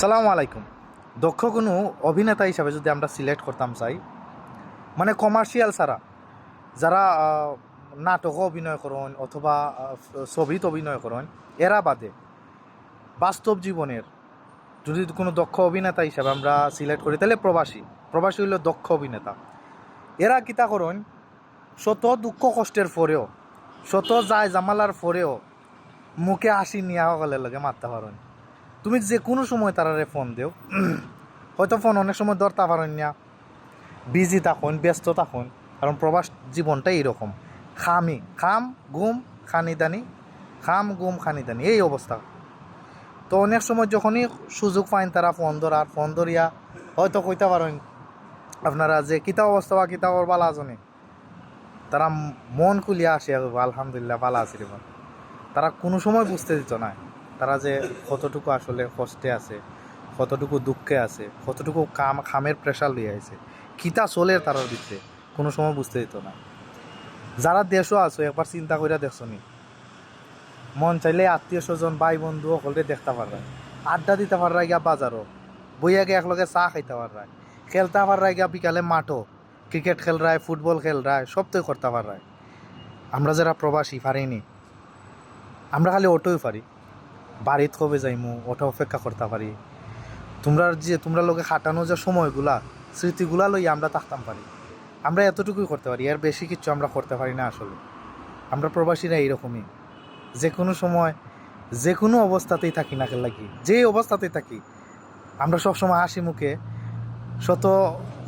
সালামু আলাইকুম। দক্ষ কোনো অভিনেতা হিসাবে যদি আমরা সিলেক্ট করতাম চাই মানে কমার্শিয়াল ছাড়া, যারা নাটকও অভিনয় করেন অথবা ছবিত অভিনয় করেন, এরা বাদে। বাস্তব জীবনের যদি কোনো দক্ষ অভিনেতা হিসাবে আমরা সিলেক্ট করি, তাহলে প্রবাসী। প্রবাসী হইল দক্ষ অভিনেতা। এরা কিতা করেন? শত দুঃখ কষ্টের পরেও, শত যায় জামালার পরেও, মুখে হাসি নিয়ে গেলে লাগে মারতে পারেন। তুমি যে কোনো সময় তারারে ফোন দেও। হয়তো ফোন অনেক সময় ধরতে পারেন না। বিজি থাকুন ব্যস্ত থাকুন কারণ প্রবাস জীবনটাই এরকম খামি খাম ঘুম খানি দানি খাম ঘুম খানি দানি এই অবস্থা। তো অনেক সময় যখনই সুযোগ পাইন তারা ফোন ধরার ফোন ধরিয়া হয়তো কইতে পারেন আপনারা যে কিতা অবস্থা বা কিতা ওর বালা তারা মন খুলিয়া কইবো, আলহামদুলিল্লাহ বালা আছি তারা কোনো সময় বুঝতে দিত না। তারা যে কতটুকু আসলে কষ্টে আছে, কতটুকু দুঃখে আছে, কতটুকু কাম, খামের প্রেশার লিয়ে আছে কিতা চলে তারার ভিতরে, কোনো সময় বুঝতে দিত না। যারা দেশও আছো, একবার চিন্তা কইরা দেখছ নি? মন চাইলে আত্মীয় স্বজন, ভাই বন্ধু সকলকে দেখতে পাররা আড্ডা দিতে পাররা গিয়া বাজারও, বইয়া একলগে চা খাইতে পাররা খেলতে পাররা গিয়া বিকালে মাঠও ক্রিকেট খেল রায় ফুটবল খেল রায় সব তো করতে পাররা আমরা যারা প্রবাসী, পারিনি, আমরা খালি অটোই পারি। বাড়িত কবে যাইমু অটো অপেক্ষা করতে পারি। তোমরা যে, তোমরা লোকে খাটানো যে সময়গুলা, স্মৃতিগুলা লই আমরা থাকতাম পারি। আমরা এতটুকুই করতে পারি আর বেশি কিছু আমরা করতে পারি না আসলে। আমরা প্রবাসীরা এইরকমই। যে কোনো সময় যে কোনো অবস্থাতেই থাকি না লাগি, যে অবস্থাতেই থাকি, আমরা সবসময় হাসি মুখে, শত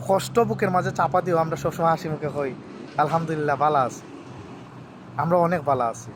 কষ্ট বুকের মাঝে চাপা দিও আমরা সবসময় হাসি মুখে হই আলহামদুলিল্লাহ, ভালো আছি। আমরা অনেক ভালো আছি।